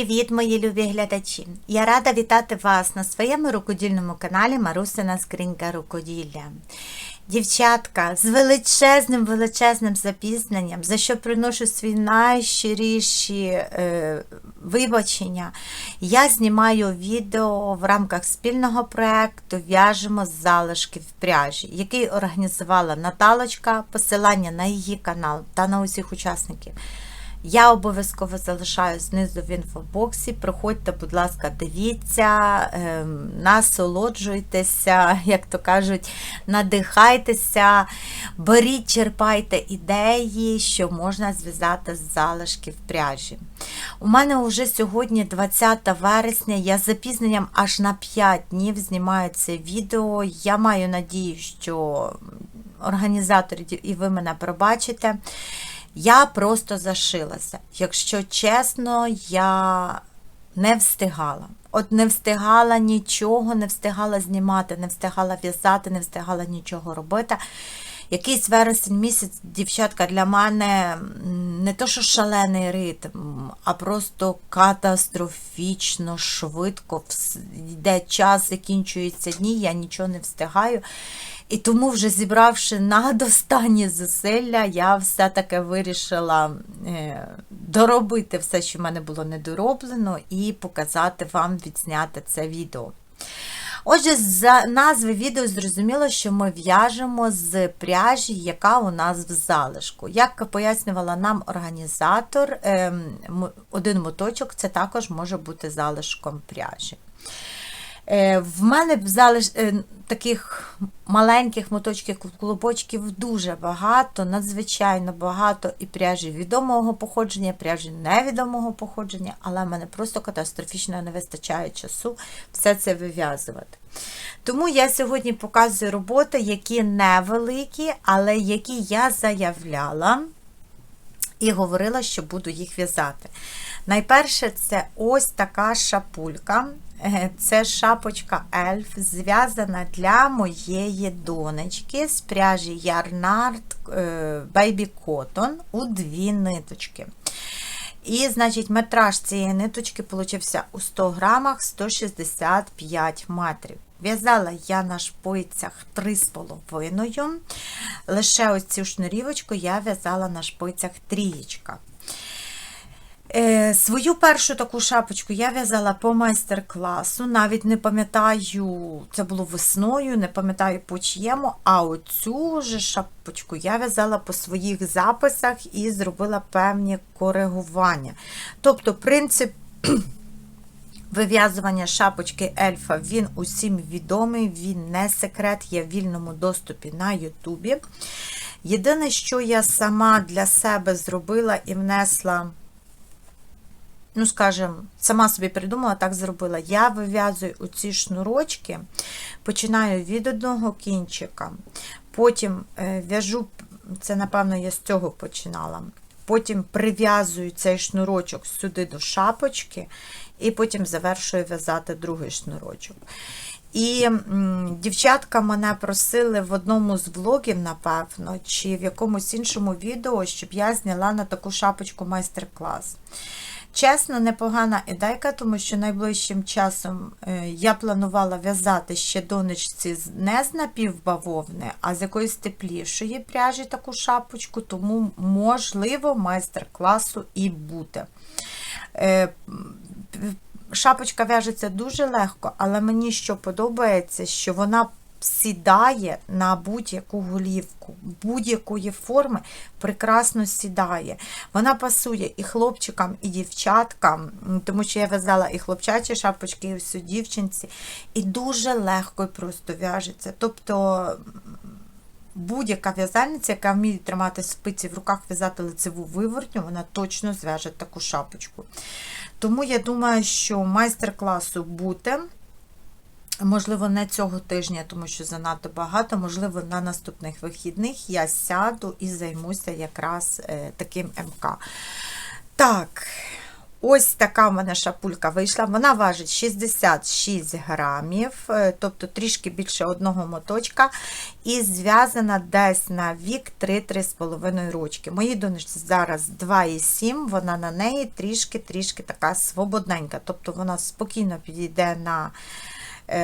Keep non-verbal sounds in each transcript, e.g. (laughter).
Привіт, мої любі глядачі! Я рада вітати вас на своєму рукодільному каналі Марусина Скринька Рукоділля. Дівчатка, з величезним величезним запізненням, за що приношу свої найщиріші е, вибачення, я знімаю відео в рамках спільного проєкту В'яжемо з залишків пряжі, який організувала Наталочка, посилання на її канал та на усіх учасників. Я обов'язково залишаю знизу в інфобоксі. Проходьте, будь ласка, дивіться, ем, насолоджуйтеся, (laughs) як то кажуть, надихайтеся, беріть, черпайте ідеї, що можна зв'язати з залишків пряжі. У мене вже сьогодні 20 вересня, я з запізненням аж на 5 днів знімаю це відео. Я маю надію, що організатори і ви мене пробачите. Я просто зашилася. Якщо чесно, я не встигала. От не встигала нічого, не встигала знімати, не встигала в'язати, не встигала нічого робити. Якийсь вересень місяць, дівчатка, для мене не то, що шалений ритм, а просто катастрофічно швидко йде час, закінчуються дні, я нічого не встигаю. І тому, вже зібравши надостанні (laughs) зусилля, я все-таки вирішила е, доробити все, що в мене було недороблено, і показати вам відзняти це відео. Отже, з назви відео зрозуміло, що ми в'яжемо з пряжі, яка у нас в залишку. Як пояснювала нам організатор, ем, один моточок це також може бути залишком пряжі. Е, в мене залиш... Е, таких маленьких моточків клубочків дуже багато, надзвичайно багато і пряжі відомого походження, пряжі невідомого походження, але в мене просто катастрофічно не вистачає часу все це вив'язувати. Тому я сьогодні показую роботи, які невеликі, але які я заявляла і говорила, що буду їх в'язати. Найперше, це ось така шапулька. Е, це шапочка ельф, зв'язана для моєї донечки з пряжі Ярнард е, Baby Cotton у дві ниточки. І, значить, метраж цієї ниточки получився у 100 грамах 165 метрів. В'язала я на шпицях 3,5. Лише ось цю шнурівочку я в'язала на шпицях трієчка. Е, Свою першу таку шапочку я в'язала по майстер-класу. Навіть не пам'ятаю, це було весною, не пам'ятаю по чиєму, а оцю ж шапочку я в'язала по своїх записах і зробила певні коригування. Тобто, принцип. (clears throat) Вив'язування шапочки ельфа, він усім відомий, він не секрет, є в вільному доступі на Ютубі. Єдине, що я сама для себе зробила і внесла ну, скажімо, сама собі придумала, так зробила. Я вив'язую оці шнурочки, починаю від одного кінчика, потім е, в'яжу, це, напевно, я з цього починала. Потім прив'язую цей шнурочок сюди до шапочки, і потім завершую в'язати другий шнурочок. І дівчатка мене просили в одному з влогів, напевно, чи в якомусь іншому відео, щоб я зняла на таку шапочку майстер-клас. Чесно, непогана ідейка, тому що найближчим часом е, я планувала в'язати ще донечці не з напівбавовни, а з якоїсь теплішої пряжі таку шапочку, тому, можливо, майстер-класу і буде. Е, шапочка в'яжеться дуже легко, але мені що подобається, що вона сідає на будь-яку голівку, будь-якої форми прекрасно сідає. Вона пасує і хлопчикам, і дівчаткам, тому що я в'язала і хлопчачі шапочки, і всю дівчинці, і дуже легко і просто в'яжеться. Тобто. Будь-яка в'язальниця, яка вміє тримати спиці в руках, в'язати лицеву вивертню, вона точно зв'яже таку шапочку. Тому я думаю, що майстер-класу буде. Можливо, не цього тижня, тому що занадто багато, можливо, на наступних вихідних я сяду і займуся якраз е, таким МК. Так, Ось така в мене шапулька вийшла. Вона важить 66 грамів, е, тобто трішки більше одного моточка, і зв'язана десь на вік 3-3,5 рочки. Мої донечці зараз 2,7, вона на неї трішки-трішки така свободненька, тобто вона спокійно підійде на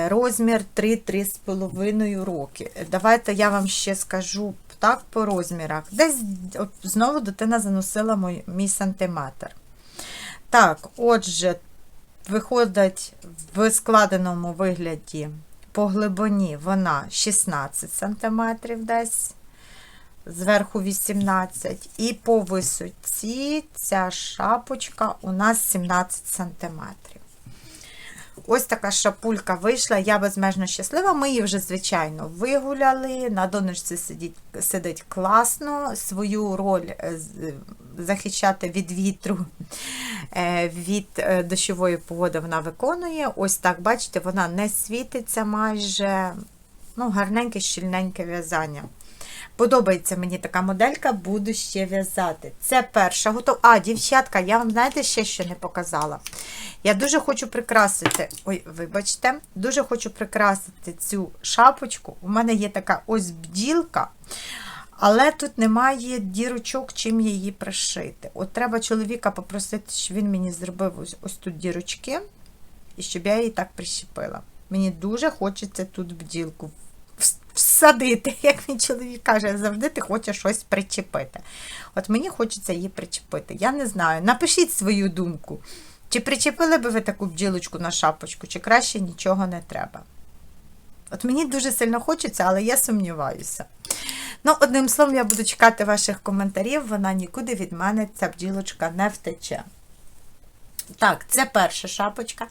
розмір 3-3,5 роки. Давайте я вам ще скажу так по розмірах. Десь от, знову дитина заносила мій, мій сантиметр. Так, отже, виходить в складеному вигляді по глибині вона 16 см десь, зверху 18 І по висоті ця шапочка у нас 17 см. Ось така шапулька вийшла, я безмежно щаслива. Ми її вже, звичайно, вигуляли. На донечці сидить, сидить класно, свою роль е, захищати від вітру, е, від е, дощової погоди вона виконує. Ось так, бачите, вона не світиться майже. Ну, гарненьке, щільненьке в'язання. Подобається мені така моделька, буду ще в'язати. Це перша готова. А, дівчатка, я вам знаєте ще що не показала. Я дуже хочу прикрасити. Ой, вибачте, дуже хочу прикрасити цю шапочку. У мене є така ось бділка, але тут немає дірочок, чим її пришити. От треба чоловіка попросити, щоб він мені зробив ось, ось тут дірочки, і щоб я її так прищепила. Мені дуже хочеться тут бділку всадити, (laughs) як мій чоловік каже, завжди ти хочеш щось причепити. От мені хочеться її причепити. Я не знаю. Напишіть свою думку. Чи причепили би ви таку бджілочку на шапочку, чи краще нічого не треба. От мені дуже сильно хочеться, але я сумніваюся. Ну, одним словом, я буду чекати ваших коментарів, вона нікуди від мене, ця бджілочка, не втече. Так, це перша шапочка.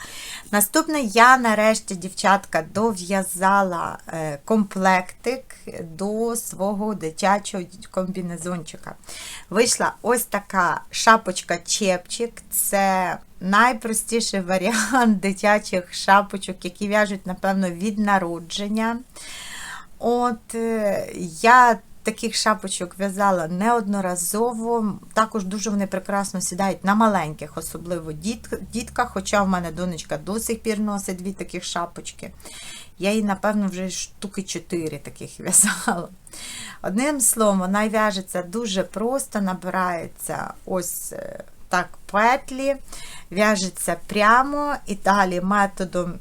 Наступне я нарешті, дівчатка, дов'язала е, комплектик до свого дитячого комбінезончика. Вийшла ось така шапочка-чепчик. Це найпростіший варіант дитячих шапочок, які в'яжуть, напевно, від народження. От е, я таких шапочок в'язала неодноразово. Також дуже вони прекрасно сідають на маленьких, особливо діт, дітках, хоча в мене донечка до сих пір носить дві таких шапочки. Я їй, напевно, вже штуки 4 таких (laughs) в'язала. Одним словом, вона в'яжеться дуже просто, набирається ось е, так петлі, в'яжеться прямо і далі методом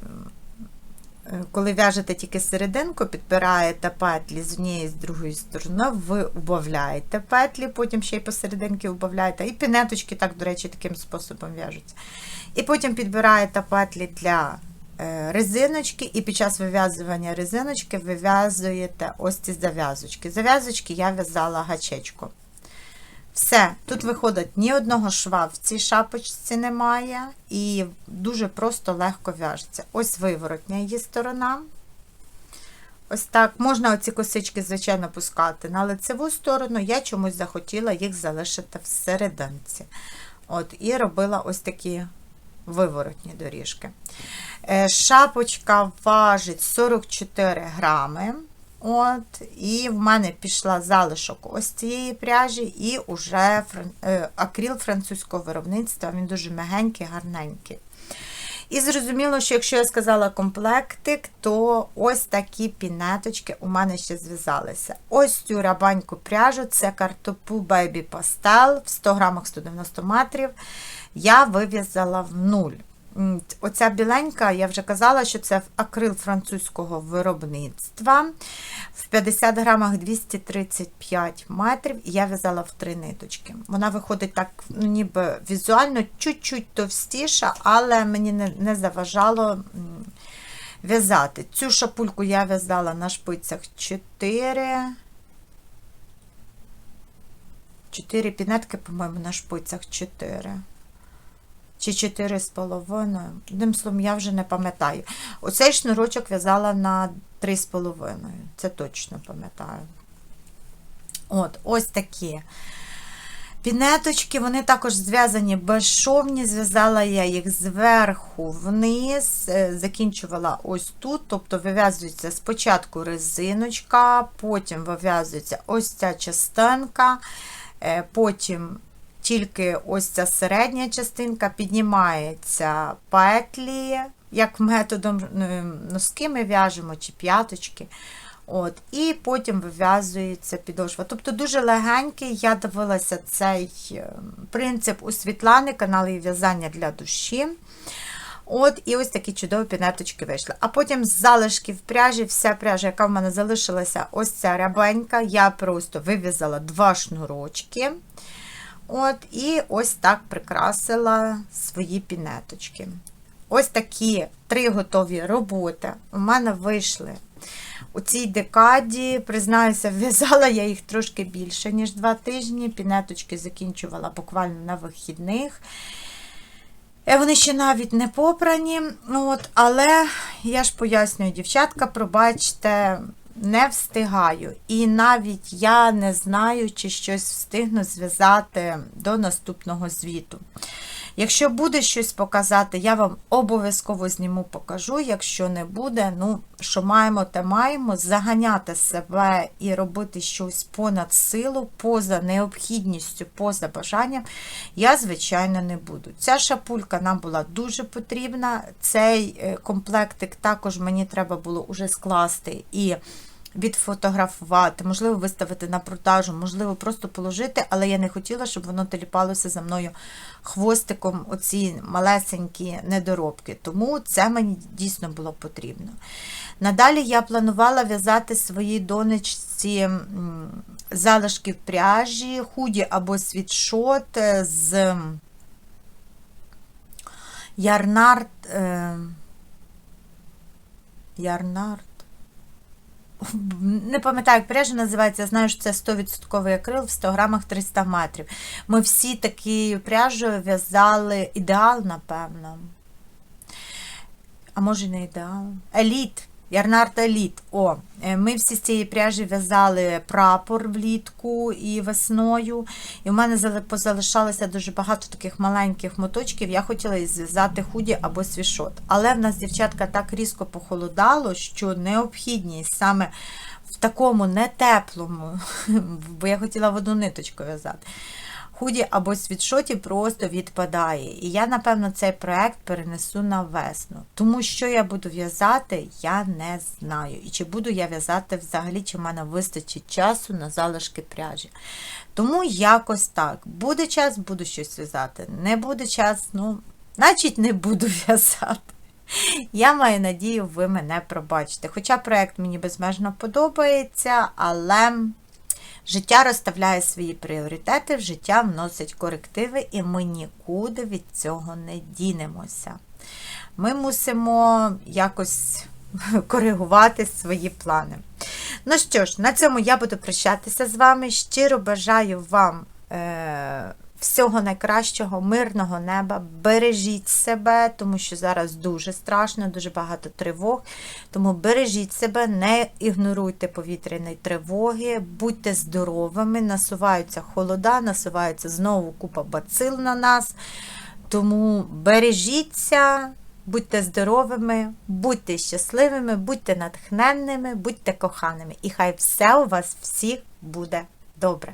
коли в'яжете тільки серединку, підбираєте петлі з однієї з другої сторони, ви убавляєте петлі, потім ще й посерединки убавляєте. І пінеточки, так, до речі, таким способом в'яжуться. І потім підбираєте петлі для е, резиночки, і під час вив'язування резиночки вив'язуєте ось ці зав'язочки. Зав'язочки я в'язала гачечку. Все, тут виходить ні одного шва в цій шапочці немає, і дуже просто легко в'яжеться. Ось виворотня її сторона. Ось так. Можна оці косички, звичайно, пускати на лицеву сторону. Я чомусь захотіла їх залишити всерединці. От, І робила ось такі виворотні доріжки. Е, Шапочка важить 44 грами. От, І в мене пішла залишок ось цієї пряжі, і вже фран... е, акріл французького виробництва, він дуже мягенький, гарненький. І зрозуміло, що якщо я сказала комплектик, то ось такі пінеточки у мене ще зв'язалися. Ось цю рабаньку пряжу, це картопу Baby Pastel в 100 грамах 190 метрів. Я вив'язала в нуль. Оця біленька, я вже казала, що це акрил французького виробництва. В 50 грамах 235 метрів, і я в'язала в три ниточки. Вона виходить так, ну, ніби візуально чуть-чуть товстіша, але мені не, не заважало в'язати. Цю шапульку я в'язала на шпицях 4. 4 пінетки, по-моєму, на шпицях 4 чи 4 з половиною. Одним словом, я вже не пам'ятаю. Оцей шнурочок в'язала на 3 з половиною. Це точно пам'ятаю. От, ось такі. Пінеточки, вони також зв'язані безшовні, зв'язала я їх зверху вниз, е, закінчувала ось тут, тобто вив'язується спочатку резиночка, потім вив'язується ось ця частинка, е, потім тільки ось ця середня частинка, піднімається петлі, як методом носки ми в'яжемо чи п'яточки. От, І потім вив'язується підошва. Тобто дуже легенький, я дивилася цей е, принцип у Світлани, канал її в'язання для душі. От, І ось такі чудові пінеточки вийшли. А потім з залишків пряжі, вся пряжа, яка в мене залишилася, ось ця рябенька, я просто вив'язала два шнурочки. От, І ось так прикрасила свої пінеточки. Ось такі три готові роботи у мене вийшли. У цій декаді, признаюся, (laughs) в'язала я їх трошки більше, ніж два тижні. Пінеточки закінчувала буквально на вихідних. Е, Вони ще навіть не попрані. От, але я ж пояснюю, дівчатка, пробачте, не встигаю. І навіть я не знаю, чи щось встигну зв'язати до наступного звіту. Якщо буде щось показати, я вам обов'язково зніму покажу. Якщо не буде, ну, що маємо, те маємо. Заганяти себе і робити щось понад силу, поза необхідністю, поза бажанням, я, звичайно, не буду. Ця шапулька нам була дуже потрібна. Цей е, комплектик також мені треба було уже скласти і відфотографувати, можливо, виставити на продажу, можливо, просто положити, але я не хотіла, щоб воно теліпалося за мною хвостиком, оці малесенькі недоробки. Тому це мені дійсно було потрібно. Надалі я планувала в'язати своїй донечці залишки в пряжі, худі або світшот з ярнард. Е, ярнард не пам'ятаю, як пряжа називається, я знаю, що це 100% акрил в 100 грамах 300 метрів. Ми всі такі пряжою в'язали ідеал, напевно. А може не ідеал? Еліт. Ярнард Еліт. О, е, Ми всі з цієї пряжі в'язали прапор влітку і весною. І в мене позалишалося дуже багато таких маленьких моточків. Я хотіла зв'язати худі або свішот. Але в нас, дівчатка, так різко похолодало, що необхідність саме в такому нетеплому, (laughs) бо я хотіла в одну ниточку в'язати худі або світшоті просто відпадає. І я, напевно, цей проект перенесу на весну. Тому що я буду в'язати, я не знаю. І чи буду я в'язати взагалі, чи в мене вистачить часу на залишки пряжі. Тому якось так. Буде час, буду щось в'язати. Не буде час, ну, значить, не буду (laughs) в'язати. Я маю надію, ви мене пробачите. Хоча проєкт мені безмежно подобається, але Життя розставляє свої пріоритети, в життя вносить корективи, і ми нікуди від цього не дінемося. Ми мусимо якось (laughs) коригувати свої плани. Ну що ж, на цьому я буду прощатися з вами. Щиро бажаю вам. Е Всього найкращого, мирного неба, бережіть себе, тому що зараз дуже страшно, дуже багато тривог. Тому бережіть себе, не ігноруйте повітряної тривоги, будьте здоровими, насуваються холода, насуваються знову купа бацил на нас. Тому бережіться, будьте здоровими, будьте щасливими, будьте натхненними, будьте коханими. І хай все у вас всіх буде добре.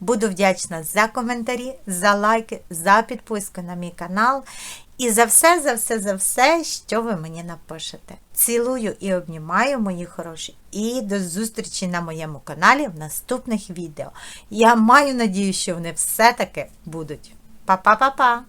Буду вдячна за коментарі, за лайки, за підписку на мій канал. І за все, за все, за все, що ви мені напишете. Цілую і обнімаю, мої хороші, і до зустрічі на моєму каналі в наступних відео. Я маю надію, що вони все-таки будуть. Па-па-па-па!